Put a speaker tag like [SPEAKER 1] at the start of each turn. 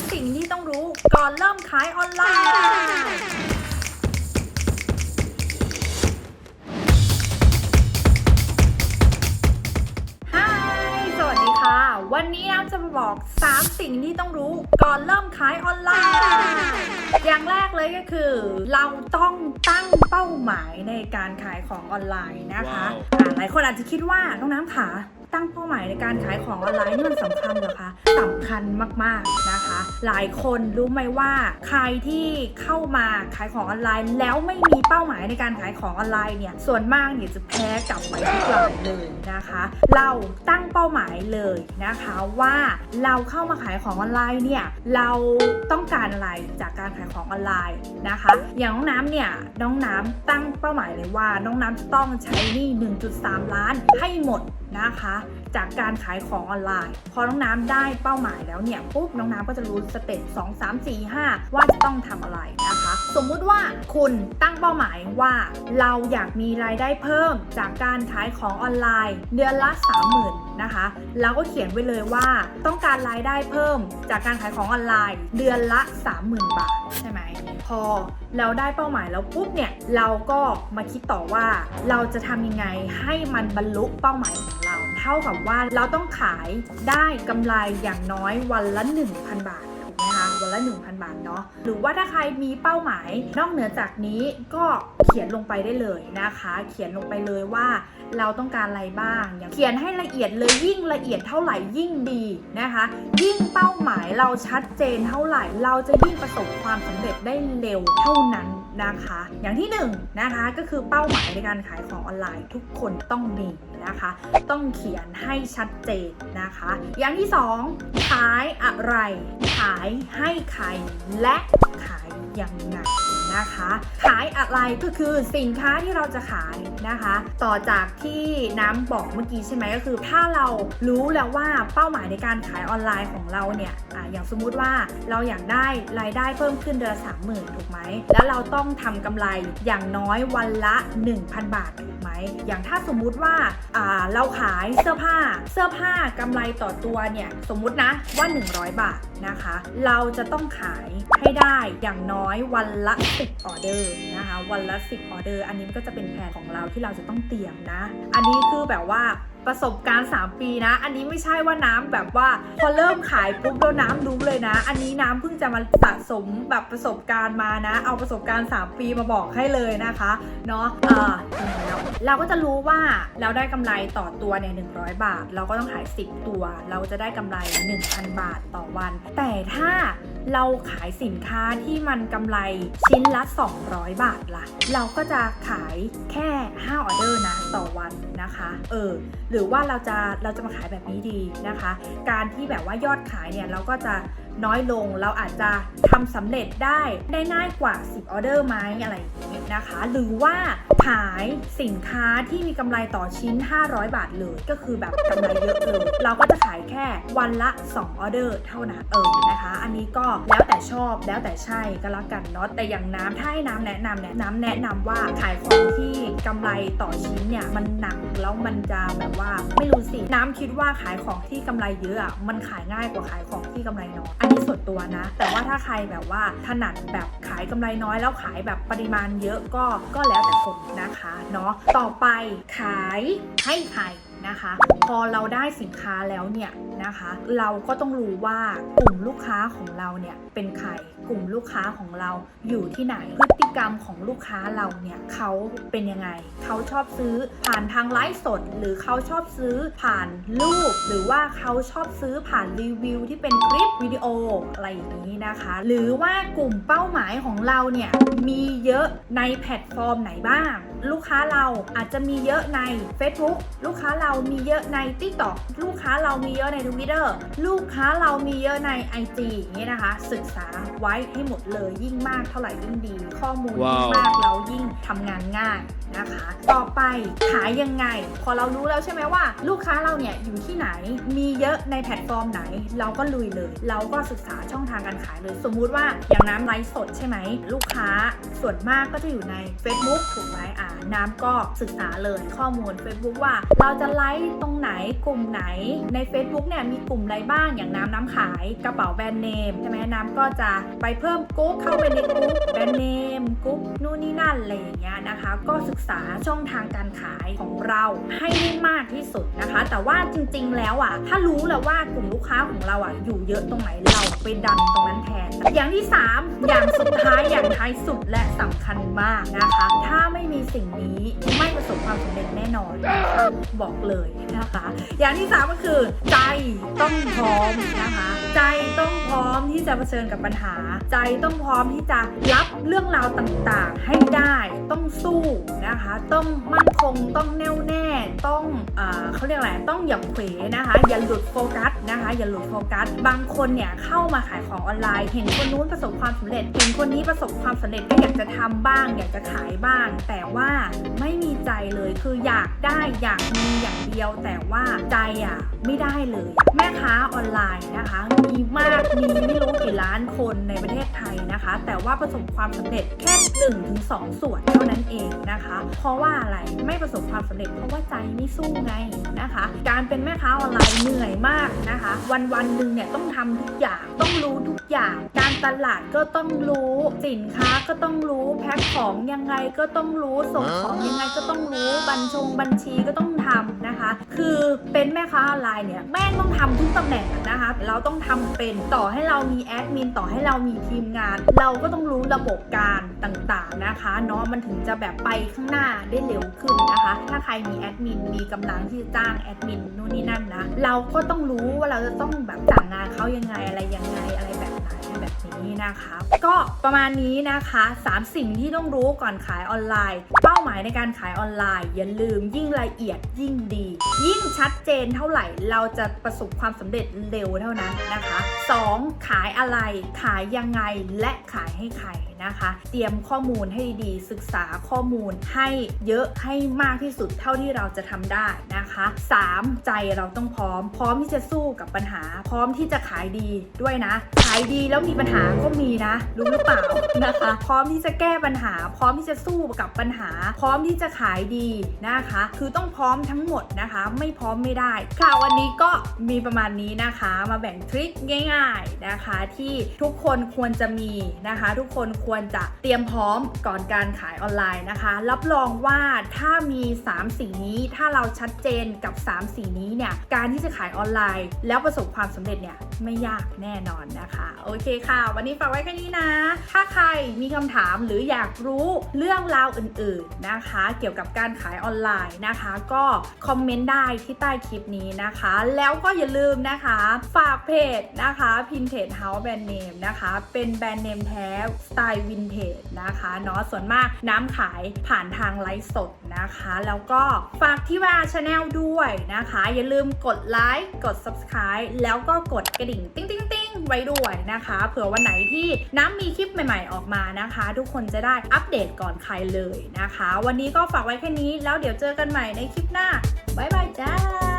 [SPEAKER 1] 3 สิ่งที่ต้องรู้ก่อนเริ่มขายออนไลน์ฮายสวัสดีค่ะ วันนี้น้ำจะมาบอก 3 สิ่งที่ต้องรู้ก่อนเริ่มขายออนไลน์ อย่างแรกเลยก็คือ เราต้องตั้งเป้าหมายในการขายของออนไลน์นะคะ
[SPEAKER 2] ว้าว
[SPEAKER 1] อ่าหลายคนอาจจะคิดว่าน้องน้ำขาตั้งเป้าหมายในการขายของออนไลน์นี่มันสำคัญเหรอคะสำคัญมากๆนะคะ หลายคนรู้ไหมว่าใครที่เข้ามาขายของออนไลน์ แล้วไม่มีเป้าหมายในการขายของออนไลน์เนี่ยส่วนมากเนี่ยจะแพ้กลับไปทุกรายเลยนะคะ เราตั้งเป้าหมายเลยนะคะว่าเราเข้ามาขายของออนไลน์เนี่ยเราต้องการอะไรจากการขายของออนไลน์นะคะ อย่างน้องน้ำเนี่ยน้องน้ำตั้งเป้าหมายเลยว่าน้องน้ำจะต้องใช้หนี้1.3 ล้านให้หมดนะคะ จากการขายของออนไลน์ พอน้องน้ำได้เป้าหมายแล้วเนี่ยปุ๊บน้องน้ำก็จะรู้สเต็ป2 3 4 5 ว่าจะต้องทำอะไรนะคะ สมมุติว่าคุณตั้งเป้าหมายว่าเราอยากมีรายได้เพิ่มจากการขายของออนไลน์ เดือนละ 30,000นะคะแล้วก็เขียนไว้เลยว่าต้องการรายได้เพิ่มจากการขายของออนไลน์ เดือนละ 30,000 บาทใช่ไหมพอเราได้เป้าหมายแล้วปุ๊บเนี่ยเราก็มาคิดต่อว่าเราจะทำยังไงให้มันบรรลุเป้าหมายของเรา เท่ากับว่าเราต้องขายได้กำไรอย่างน้อยวันละ 1,000 บาทถูกไหมคะวันละ 1,000 บาทเนาะหรือว่าถ้าใครมีเป้าหมาย นอกเหนือจากนี้ก็เขียนลงไปได้เลยนะคะ เขียนลงไปเลยว่าเราต้องการอะไรบ้างอย่างเขียนให้ละเอียดเลยยิ่งละเอียดเท่าไหร่ยิ่งดีนะคะ ยิ่งเป้าหมายเราชัดเจนเท่าไหร่ เราจะยิ่งประสบความสำเร็จได้เร็วเท่านั้น นะคะ อย่างที่หนึ่งนะคะก็คือเป้าหมายในการขายของออนไลน์ ทุกคนต้องมีนะคะ ต้องเขียนให้ชัดเจนนะคะ อย่างที่สองขายอะไร ขายให้ใครและขายยังไง นะคะ ขายอะไรก็คือสินค้าที่เราจะขายนะคะ ต่อจากที่น้ำบอกเมื่อกี้ใช่ไหมก็คือ ถ้าเรารู้แล้วว่าเป้าหมายในการขายออนไลน์ของเราเนี่ยออย่างสมมุติว่าเราอยากได้รายได้เพิ่มขึ้นเดือนละสามหมื่นถูกไหมแล้วเราต้องทำกำไรอย่างน้อยวันละ 1,000 บาทถูกไหมอย่างถ้าสมมุติว่าาเราขายเสื้อผ้าเสื้อผ้ากำไรต่อตัวเนี่ยสมมุตินะว่า 100 บาท นะคะ เราจะต้องขายให้ได้อย่างน้อยวันละ 10 ออเดอร์นะคะ วันละ 10 ออเดอร์ อันนี้ก็จะเป็นแผนของเราที่เราจะต้องเตรียมนะ อันนี้คือแบบว่า ประสบการณ์ 3 ปีนะ อันนี้ไม่ใช่ว่าน้ำแบบว่า พอเริ่มขายปุ๊บแล้วน้ำรู้เลยนะ อันนี้น้ำเพิ่งจะมาสะสมแบบประสบการณ์มานะ เอาประสบการณ์ 3 ปีมาบอกให้เลยนะคะ เนาะเออแล้วเราก็จะรู้ว่าเราได้กำไรต่อตัวเนี่ย100บาท เราก็ต้องขาย 10 ตัว เราจะได้กำไร 1,000 บาทต่อวัน แต่ถ้าเราขายสินค้าที่มันกำไรชิ้นละ 200 บาทล่ะ เราก็จะขายแค่ 5 ออเดอร์นะต่อวัน นะคะเออหรือว่าเราจะเราจะมาขายแบบนี้ดีนะคะ การที่แบบว่ายอดขายเนี่ยเราก็จะ น้อยลง เราอาจจะทำสำเร็จได้ได้ง่ายกว่า 10 ออเดอร์ไหมอะไรอย่างนี้นะคะ หรือว่าขายสินค้าที่มีกำไรต่อชิ้น 500 บาทเลย ก็คือแบบกำไรเยอะเลย เราก็จะขายแค่วันละ 2 ออเดอร์เท่านั้นเออนะคะ อันนี้ก็แล้วแต่ชอบแล้วแต่ใช่ก็แล้วกันเนาะแต่อย่างน้ำถ้าให้น้ำแนะนำเนี่ยน้ำแนะนำว่าขายของที่กำไรต่อชิ้นเนี่ยมันหนักแล้วมันจะแบบว่าไม่รู้สิน้ำคิดว่าขายของที่กำไรเยอะอะมันขายง่ายกว่าขายของที่กำไรน้อยนี้ส่วนตัวนะ แต่ว่าถ้าใครแบบว่าถนัดแบบขายกำไรน้อยแล้วขายแบบปริมาณเยอะก็ก็แล้วแต่คนนะคะเนาะต่อไปขายให้ใคร นะคะ พอเราได้สินค้าแล้วเนี่ยนะคะ เราก็ต้องรู้ว่ากลุ่มลูกค้าของเราเนี่ยเป็นใครกลุ่มลูกค้าของเราอยู่ที่ไหนพฤติกรรมของลูกค้าเราเนี่ยเขาเป็นยังไง เขาชอบซื้อผ่านทางไลฟ์สด หรือเขาชอบซื้อผ่านรูป หรือว่าเขาชอบซื้อผ่านรีวิวที่เป็นคลิปวิดีโออะไรอย่างนี้นะคะ หรือว่ากลุ่มเป้าหมายของเราเนี่ยมีเยอะในแพลตฟอร์มไหนบ้าง ลูกค้าเราอาจจะมีเยอะใน Facebook ลูกค้าเรามีเยอะใน TikTok ลูกค้าเรามีเยอะใน Twitter ลูกค้าเรามีเยอะใน IG อย่างนี้นะคะ ศึกษาไว้ให้หมดเลยยิ่งมากเท่าไหร่ยิ่งดี ข้อมูลยิ่ง
[SPEAKER 2] ว้าว
[SPEAKER 1] มากเรายิ่งทำงานง่ายนะคะ ต่อไปขายยังไง พอเรารู้แล้วใช่ไหมว่า ลูกค้าเราเนี่ยอยู่ที่ไหน มีเยอะในแพลตฟอร์มไหน เราก็ลุยเลย เราก็ศึกษาช่องทางการขายเลย สมมุติว่าอย่างน้ำไลฟ์สดใช่ไหม ลูกค้าส่วนมากก็จะอยู่ใน Facebook ถูกไหมอ่าน้ำก็ศึกษาเลยข้อมูล Facebook ว่าเราจะไลไลค์ตรงไหนกลุ่มไหนใน Facebook เนี่ยมีกลุ่มอะไรบ้างอย่างน้ำน้ำขายกระเป๋าแบรนด์เนมใช่ไหมน้ำก็จะไปเพิ่มกรุ๊ปเข้าไปในกรุ๊ปแบรนด์เนมกรุ๊ปนู่นนี่นั่นอะไรอย่างเงี้ยนะคะ ก็ศึกษาช่องทางการขายของเราให้ได้มากที่สุดนะคะ แต่ว่าจริงๆแล้วอะถ้ารู้แล้วว่ากลุ่มลูกค้าของเราอะอยู่เยอะตรงไหนเราไปดันตรงนั้นแทน อย่างที่ 3 อย่างสุดท้ายอย่างท้ายสุดและสำคัญมากนะคะ ถ้าไม่มีสิ่งนี้ไม่ประสบความสำเร็จแน่นอน บอกเลยนะคะ อย่างที่ 3 ก็คือใจต้องพร้อมนะคะ ใจต้องพร้อมที่จะเผชิญกับปัญหา ใจต้องพร้อมที่จะรับเรื่องราวต่างๆ ให้ได้ต้องสู้นะคะ ต้องมั่นคงต้องแน่วแน่ต้องเอเขาเรียกอะไรต้องอย่าเขวนะคะ อย่าหลุดโฟกัสนะคะ อย่าหลุดโฟกัส บางคนเนี่ยเข้ามาขายของออนไลน์ เห็นคนนู้นประสบความสำเร็จเห็นคนนี้ประสบความสำเร็จก็อยากจะทำบ้าง อยากจะขายบ้าง แต่ว่าไม่มีใจเลยคืออยากได้อยากมีอย่างเดียว แต่ว่าใจอะไม่ได้เลย แม่ค้าออนไลน์นะคะ มีมากมีไม่รู้กี่ล้านคนในประเทศไทยนะคะ แต่ว่าประสบความสำเร็จแค่1นถึงสส่วนเท่านั้นเองนะคะ เพราะว่าอะไรไม่ประสบความสำเร็จเพราะว่าใจไม่สู้ไงนะคะ การเป็นแม่ค้าออนไลน์เหนื่อยมากนะคะ วันวันหนึ่งเนี่ยต้องทำทุกอย่างต้องรู้ทุกอย่าง การตลาดก็ต้องรู้สินค้าก็ต้องรู้แพ็คของยังไงก็ต้องรู้ส่งของยังไงก็ต้องรู้บัญชงบัญชีก็ต้อง ทำนะคะ คือเป็นแม่ค้าออนไลน์เนี่ยแม่งต้องทำทุกตำแหน่งนะคะ เราต้องทำเป็นต่อให้เรามีแอดมินต่อให้เรามีทีมงาน เราก็ต้องรู้ระบบการต่างๆนะคะเนาะมันถึงจะแบบไปข้างหน้าได้เร็วขึ้นนะคะ ถ้าใครมีแอดมินมีกำลังที่จะจ้างแอดมินนู่นนี่นั่นนะเราก็ต้องรู้ว่าเราจะต้องแบบสั่งงานเขายังไงอะไรยังไงอะไรแบบ แบบนี้นะคะ ก็ประมาณนี้นะคะ 3 สิ่งที่ต้องรู้ก่อนขายออนไลน์ เป้าหมายในการขายออนไลน์ อย่าลืมยิ่งละเอียดยิ่งดี ยิ่งชัดเจนเท่าไหร่ เราจะประสบความสำเร็จเร็วเท่านั้นนะคะ 2. ขายอะไรขายยังไงและขายให้ใคร นะคะ เตรียมข้อมูลให้ดีๆศึกษาข้อมูลให้เยอะให้มากที่สุดเท่าที่เราจะทำได้นะคะ 3. ใจเราต้องพร้อม พร้อมที่จะสู้กับปัญหา พร้อมที่จะขายดีด้วยนะ ขายดีแล้วมีปัญหาก็มีนะรู้หรือเปล่านะคะ พร้อมที่จะแก้ปัญหา พร้อมที่จะสู้กับปัญหา พร้อมที่จะขายดีนะคะ คือต้องพร้อมทั้งหมดนะคะ ไม่พร้อมไม่ได้ ค่ะวันนี้ก็มีประมาณนี้นะคะ มาแบ่งทริคง่าย ๆนะคะ ที่ทุกคนควรจะมีนะคะ ทุกคนควรควรจะเตรียมพร้อมก่อนการขายออนไลน์นะคะ รับรองว่าถ้ามี 3สิ่งนี้ ถ้าเราชัดเจนกับ 3สิ่งนี้เนี่ย การที่จะขายออนไลน์ แล้วประสบความสำเร็จเนี่ยไม่ยากแน่นอนนะคะ โอเคค่ะ วันนี้ฝากไว้แค่นี้นะ ถ้าใครมีคำถามหรืออยากรู้เรื่องราวอื่นๆนะคะ เกี่ยวกับการขายออนไลน์นะคะ ก็คอมเมนต์ได้ที่ใต้คลิปนี้นะคะ แล้วก็อย่าลืมนะคะ ฝากเพจนะคะ Pinterest House Brand Name นะคะ เป็นแบรนด์เนมแท้สไตล์วินเทจนะคะเนาะส่วนมากน้ำขายผ่านทางไลฟ์สดนะคะ แล้วก็ฝากที่ว่าชาแนลด้วยนะคะ อย่าลืมกดไลค์กด Subscribe แล้วก็กดกระดิ่งติ๊งติ๊งติ๊งไว้ด้วยนะคะ เผื่อวันไหนที่น้ำมีคลิปใหม่ๆออกมานะคะ ทุกคนจะได้อัปเดตก่อนใครเลยนะคะ วันนี้ก็ฝากไว้แค่นี้แล้วเดี๋ยวเจอกันใหม่ในคลิปหน้าบ๊ายบายจ้า